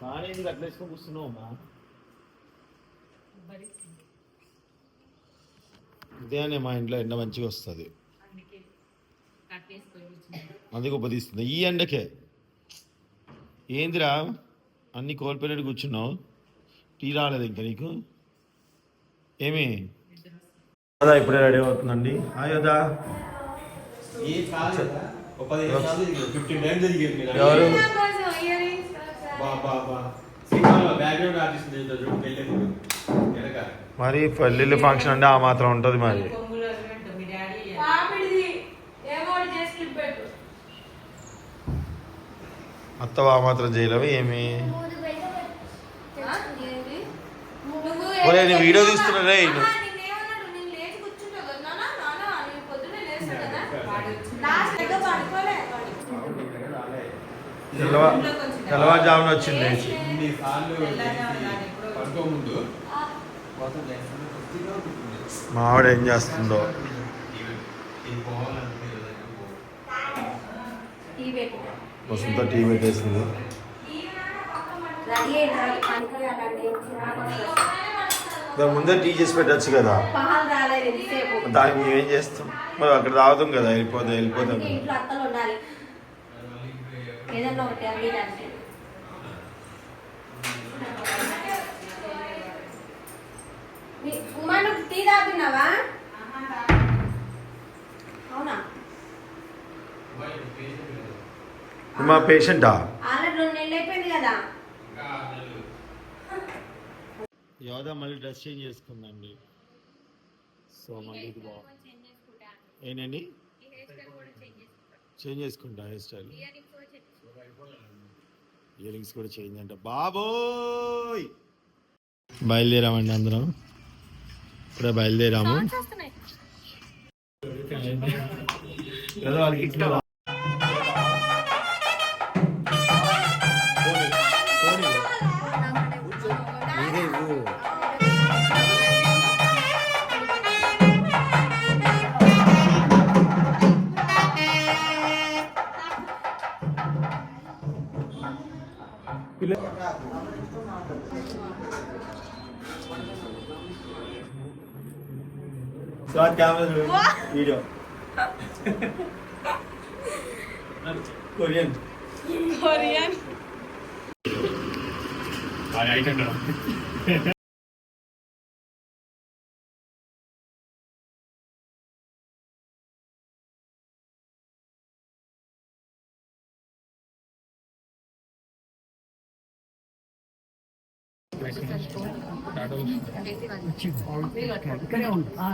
కానీ ఎందుకు అట్లా వేసుకొని కూర్చున్నావు అమ్మా? ఉదయాన్నే మా ఇంట్లో ఎండ మంచిగా వస్తుంది. అందుకే ఉపదిస్తుంది ఈ ఎండకే. ఏందిరా? అన్ని కోల్పోయినట్టు కూర్చున్నావు. టీ రాలేదు ఇంకా నీకు? ఏమి? అదా ఇప్పుడే రెడీ అవుతుందండి. అయోదా ఎవరు? మరి పెళ్ళిళ్ళు ఫంక్షన్ అంటే ఆ మాత్రం ఉంటుంది మరి. అత్తవా ఆ మాత్రం చేయలేవు ఏమి? ఆ? ఏంది? నువ్వు ఒరేయ్, నీ ఏంటి వీడియో? తీస్తున్నా రే, తెల్లవా తెల్లవారుజామున వచ్చింది లేచి ఇన్ని సార్లు తెల్లారిజామున కానీ ఎప్పుడో పడుకోముందు ఆ, కోసం చేస్తాను కొద్దిగా ఉంటుంది. మా ఆవిడ ఏం చేస్తుందో. వసంత టీ పెట్టేసింది. దాని ముందే టీ చేసి పెట్టచ్చు కదా దానికి మేము ఏం చేస్తాం మరి అక్కడ తాగుతాం కదా వెళ్ళిపోతాం వెళ్ళిపోతాం అందుకే ఇంట్లో అత్తలు ఉండాలి ఏదన్నా ఒకటి అవి అంటే నీ- ఉమా నువ్వు టీ తాగుతున్నావా? అవునా? మా పేషెంటా? ఆల్రెడీ రెండు నెలలు అయిపోయింది కదా. యోధ మళ్ళీ డ్రెస్ చేంజ్ చేసుకుందండి. సో మళ్ళీ ఇది బాగుంది. ఏంటండి చేసుకుంటా. చేంజ్ చేసుకుంటా హెయిర్ స్టైల్ ఇయర్ రింగ్స్ కూడా చేంజ్ అంట. బాబోయ్! బయలుదేరామండి అందరం. ఇప్పుడే బయలుదేరాము. వస్తున్నాయి. ఏదో వాళ్ళకి ఇట్లా ഇല്ല. വീഡിയോ കൊറിയൻ കൊറിയൻ ആയിട്ടുണ്ടോ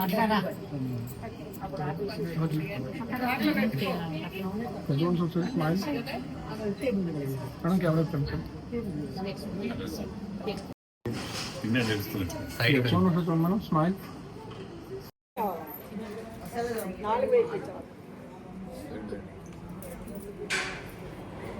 కెమెరా మనం స్మైల్ నాలుగు